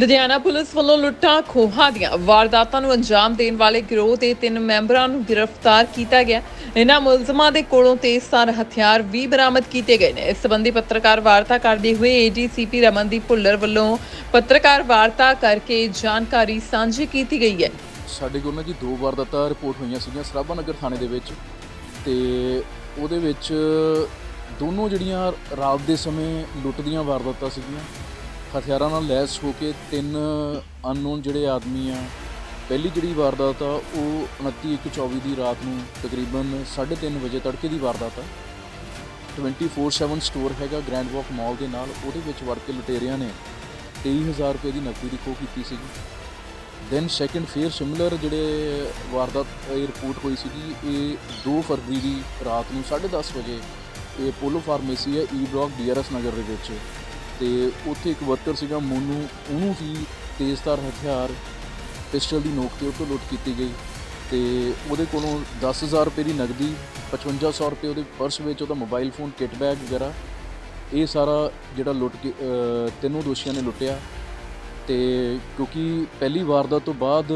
Ludhiana police ਵੱਲੋਂ ਲੁੱਟਾਂ ਖੋਹਾਂ ਦੀਆਂ ਵਾਰਦਾਤਾਂ ਨੂੰ ਅੰਜਾਮ ਦੇਣ ਵਾਲੇ ਗਿਰੋਹ ਦੇ ਤਿੰਨ ਮੈਂਬਰਾਂ ਨੂੰ ਗ੍ਰਿਫਤਾਰ ਕੀਤਾ ਗਿਆ। ਇਹਨਾਂ ਮੁਲਜ਼ਮਾਂ ਦੇ ਕੋਲੋਂ ਤੇਜ਼ਧਾਰ ਹਥਿਆਰ ਵੀ ਬਰਾਮਦ ਕੀਤੇ ਗਏ ਨੇ। ਇਸ ਸੰਬੰਧੀ ਪੱਤਰਕਾਰ ਵਾਰਤਾ ਕਰਦੇ ਹੋਏ ਏਡੀਸੀਪੀ ਰਮਨਦੀਪ ਭੁੱਲਰ ਵੱਲੋਂ ਪੱਤਰਕਾਰ ਵਾਰਤਾ ਕਰਕੇ ਜਾਣਕਾਰੀ ਸਾਂਝੀ ਕੀਤੀ ਗਈ ਹੈ। ਸਾਡੇ ਕੋਲ ਨਾ ਜੀ ਦੋ ਵਾਰਦਾਤਾਂ ਰਿਪੋਰਟ ਹੋਈਆਂ ਸੀਗੀਆਂ ਸਰਾਭਾ ਨਗਰ ਥਾਣੇ ਦੇ ਵਿੱਚ ਤੇ ਉਹਦੇ ਵਿੱਚ ਦੋਨੋਂ ਜਿਹੜੀਆਂ ਰਾਤ ਦੇ ਸਮੇਂ ਲੁੱਟ ਦੀਆਂ ਵਾਰਦਾਤਾਂ ਸੀਗੀਆਂ ਹਥਿਆਰਾਂ ਨਾਲ ਲੈਸ ਹੋ ਕੇ ਤਿੰਨ ਅਨਨੋਨ ਜਿਹੜੇ ਆਦਮੀ ਆ, ਪਹਿਲੀ ਜਿਹੜੀ ਵਾਰਦਾਤ ਆ, ਉਹ 29/1/24 ਦੀ ਰਾਤ ਨੂੰ ਤਕਰੀਬਨ 3:30 ਵਜੇ ਤੜਕੇ ਦੀ ਵਾਰਦਾਤ ਆ। 24/7 ਸਟੋਰ ਹੈਗਾ ਗ੍ਰੈਂਡ ਵਾਕ ਮਾਲ ਦੇ ਨਾਲ, ਉਹਦੇ ਵਿੱਚ ਵੜ ਕੇ ਲੁਟੇਰਿਆਂ ਨੇ 23000 ਰੁਪਏ ਦੀ ਨਕਦੀ ਦੀ ਖੋਹ ਕੀਤੀ ਸੀਗੀ। ਦੈਨ ਸੈਕੰਡ ਫੇਰ ਸਿਮਿਲਰ ਜਿਹੜੇ ਵਾਰਦਾਤ, ਇਹ ਰਿਪੋਰਟ ਹੋਈ ਸੀਗੀ, ਇਹ 2 ਫਰਵਰੀ ਦੀ ਰਾਤ ਨੂੰ 10:30 ਵਜੇ ਇਹ ਪੋਲੋ ਫਾਰਮੇਸੀ ਹੈ ਈ ਬਲਾਕ ਡੀਆਰਐਸ ਨਗਰ ਦੇ ਵਿੱਚ ਤੇ ਉੱਥੇ ਇੱਕ ਵਰਕਰ ਸੀਗਾ, ਮੋਨੂ, ਉਹਨੂੰ ਵੀ ਤੇਜ਼ਧਾਰ ਹਥਿਆਰ ਪਿਸਟਲ ਦੀ ਨੋਕ ਤੇ ਉਹ ਤੋਂ ਲੁੱਟ ਕੀਤੀ ਗਈ ਤੇ ਉਹਦੇ ਕੋਲੋਂ 10000 ਰੁਪਏ ਦੀ ਨਗਦੀ 5500 ਰੁਪਏ ਉਹਦੇ ਪਰਸ ਵਿੱਚ, ਉਹਦਾ ਮੋਬਾਈਲ ਫੋਨ ਕਿਟ ਬੈਗ ਵਗੈਰਾ, ਇਹ ਸਾਰਾ ਜਿਹੜਾ ਲੁੱਟ ਕੇ ਤਿੰਨੋਂ ਦੋਸ਼ੀਆਂ ਨੇ ਲੁੱਟਿਆ ਤੇ ਕਿਉਂਕਿ ਪਹਿਲੀ ਵਾਰਦਾਤ ਤੋਂ ਬਾਅਦ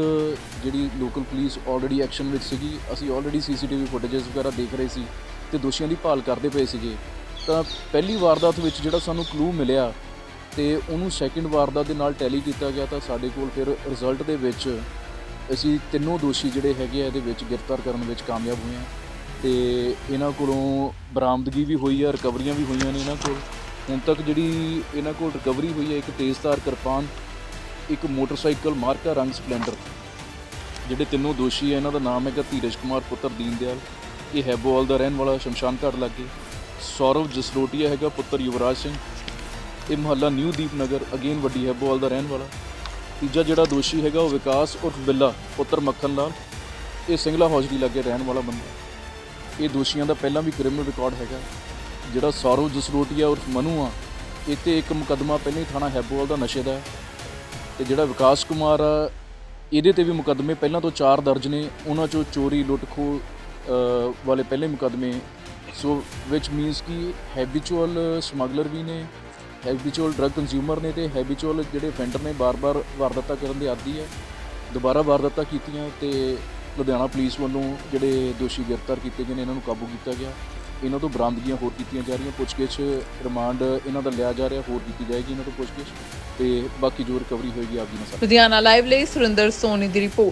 ਜਿਹੜੀ ਲੋਕਲ ਪੁਲਿਸ ਆਲਰੇਡੀ ਐਕਸ਼ਨ ਵਿੱਚ ਸੀਗੀ, ਅਸੀਂ ਆਲਰੇਡੀ ਸੀਸੀਟੀਵੀ ਫੁਟੇजेस ਵਗੈਰਾ ਦੇਖ ਰਹੇ ਸੀ ਤੇ ਦੋਸ਼ੀਆਂ ਦੀ ਭਾਲ ਕਰਦੇ ਪਏ ਸੀਗੇ। ਤਾਂ ਪਹਿਲੀ ਵਾਰਦਾਤ ਵਿੱਚ ਜਿਹੜਾ ਸਾਨੂੰ ਕਲੂ ਮਿਲਿਆ ਤੇ ਉਹਨੂੰ ਸੈਕਿੰਡ ਵਾਰਦਾਤ ਦੇ ਨਾਲ ਟੈਲੀ ਕੀਤਾ ਗਿਆ ਤਾਂ ਸਾਡੇ ਕੋਲ ਫਿਰ ਰਿਜ਼ਲਟ ਦੇ ਵਿੱਚ ਅਸੀਂ ਤਿੰਨੋਂ ਦੋਸ਼ੀ ਜਿਹੜੇ ਹੈਗੇ ਆ ਇਹਦੇ ਵਿੱਚ ਗ੍ਰਿਫਤਾਰ ਕਰਨ ਵਿੱਚ ਕਾਮਯਾਬ ਹੋਏ ਹਾਂ ਤੇ ਇਹਨਾਂ ਕੋਲੋਂ ਬਰਾਮਦਗੀ ਵੀ ਹੋਈ ਆ, ਰਿਕਵਰੀਆਂ ਵੀ ਹੋਈਆਂ ਨੇ ਇਹਨਾਂ ਕੋਲ। ਹੁਣ ਤੱਕ ਜਿਹੜੀ ਇਹਨਾਂ ਕੋਲ ਰਿਕਵਰੀ ਹੋਈ ਹੈ ਇੱਕ ਤੇਜ਼ਧਾਰ ਕਿਰਪਾਨ, ਇੱਕ ਮੋਟਰਸਾਈਕਲ ਮਾਰਕਾ ਰੰਗ ਸਪਲੈਂਡਰ, ਜਿਹੜੇ ਤਿੰਨੋਂ ਦੋਸ਼ੀ ਹੈ ਇਹਨਾਂ ਦਾ ਨਾਮ ਹੈਗਾ ਧੀਰਜ ਕੁਮਾਰ ਪੁੱਤਰ ਦੀਨਦਿਆਲ। ਇਹ ਹੈਬੋਵਾਲ ਦਾ ਰਹਿਣ ਵਾਲਾ ਸ਼ਮਸ਼ਾਨ ਘਾਟ ਲਾਗੇ। ਸੌਰਵ ਜਸਰੋਟੀਆ ਹੈਗਾ, ਪੁੱਤਰ ਯੁਵਰਾਜ ਸਿੰਘ। ਇਹ ਮੁਹੱਲਾ ਨਿਊ ਦੀਪਨਗਰ, ਅਗੇਨ ਵੱਡੀ ਹੈਬੋਵਾਲ ਦਾ ਰਹਿਣ ਵਾਲਾ। ਤੀਜਾ ਜਿਹੜਾ ਦੋਸ਼ੀ ਹੈਗਾ, ਉਹ ਵਿਕਾਸ ਉਰਫ ਬਿੱਲਾ, ਪੁੱਤਰ ਮੱਖਣ ਲਾਲ। ਇਹ ਸਿੰਗਲਾ ਹੌਜਲੀ ਲਾਗੇ ਰਹਿਣ ਵਾਲਾ ਬੰਦਾ ਇਹ ਦੋਸ਼ੀਆਂ ਦਾ ਪਹਿਲਾਂ ਵੀ ਕ੍ਰਿਮੀਨਲ ਰਿਕਾਰਡ ਹੈਗਾ। ਜਿਹੜਾ ਸੌਰਵ ਜਸਰੋਟੀਆ ਉਰਫ ਮਨੂ ਆ, ਇਹ ਤੇ ਇੱਕ ਮੁਕੱਦਮਾ ਪਹਿਲਾਂ ਹੀ ਥਾਣਾ ਹੈਬੋਵਾਲ ਦਾ ਨਸ਼ੇ ਦਾ ਹੈ। ਤੇ ਜਿਹੜਾ ਵਿਕਾਸ ਕੁਮਾਰ ਆ, ਇਹਦੇ ਤੇ ਵੀ ਮੁਕੱਦਮੇ ਪਹਿਲਾਂ ਤੋਂ 4 ਦਰਜ ਨੇ। ਉਹਨਾਂ ਚੋਂ ਚੋਰੀ ਲੁੱਟ ਖੋਹ ਵਾਲੇ ਪਹਿਲੇ ਮੁਕੱਦਮੇ ਸੋ ਵਿਚ ਮੀਨਸ ਕਿ ਹੈਬਿਚੁਅਲ ਸਮਗਲਰ ਵੀ ਨੇ ਹੈਬਿਚੁਅਲ ਡਰਗ ਕੰਜ਼ਿਊਮਰ ਨੇ ਤੇ ਹੈਬਿਚੁਅਲ ਜਿਹੜੇ ਫੈਂਡਰ ਨੇ ਬਾਰ-ਬਾਰ ਵਾਰਦਾਤਾਂ ਕਰਨ ਦੇ ਆਦੀ ਹੈ, ਦੁਬਾਰਾ ਵਾਰਦਾਤਾਂ ਕੀਤੀਆਂ ਤੇ ਲੁਧਿਆਣਾ ਪੁਲਿਸ ਵੱਲੋਂ ਜਿਹੜੇ ਦੋਸ਼ੀ ਗ੍ਰਿਫਤਾਰ ਕੀਤੇ ਗਏ ਨੇ, ਇਹਨਾਂ ਨੂੰ ਕਾਬੂ ਕੀਤਾ ਗਿਆ। ਇਹਨਾਂ ਤੋਂ ਬਰਾਮਦਗੀਆਂ ਹੋਰ ਕੀਤੀਆਂ ਜਾ ਰਹੀਆਂ, ਪੁੱਛਗਿੱਛ, ਰਿਮਾਂਡ ਇਹਨਾਂ ਦਾ ਲਿਆ ਜਾ ਰਿਹਾ, ਹੋਰ ਕੀਤੀ ਜਾਏਗੀ ਇਹਨਾਂ ਤੋਂ ਪੁੱਛਗਿੱਛ ਤੇ ਬਾਕੀ ਜੋ ਰਿਕਵਰੀ ਹੋਏਗੀ, ਆਪ ਜੀ ਨਾਲ ਲੁਧਿਆਣਾ ਲਾਈਵ ਲਈ ਸੁਰਿੰਦਰ ਸੋਨੀ ਦੀ ਰਿਪੋਰਟ।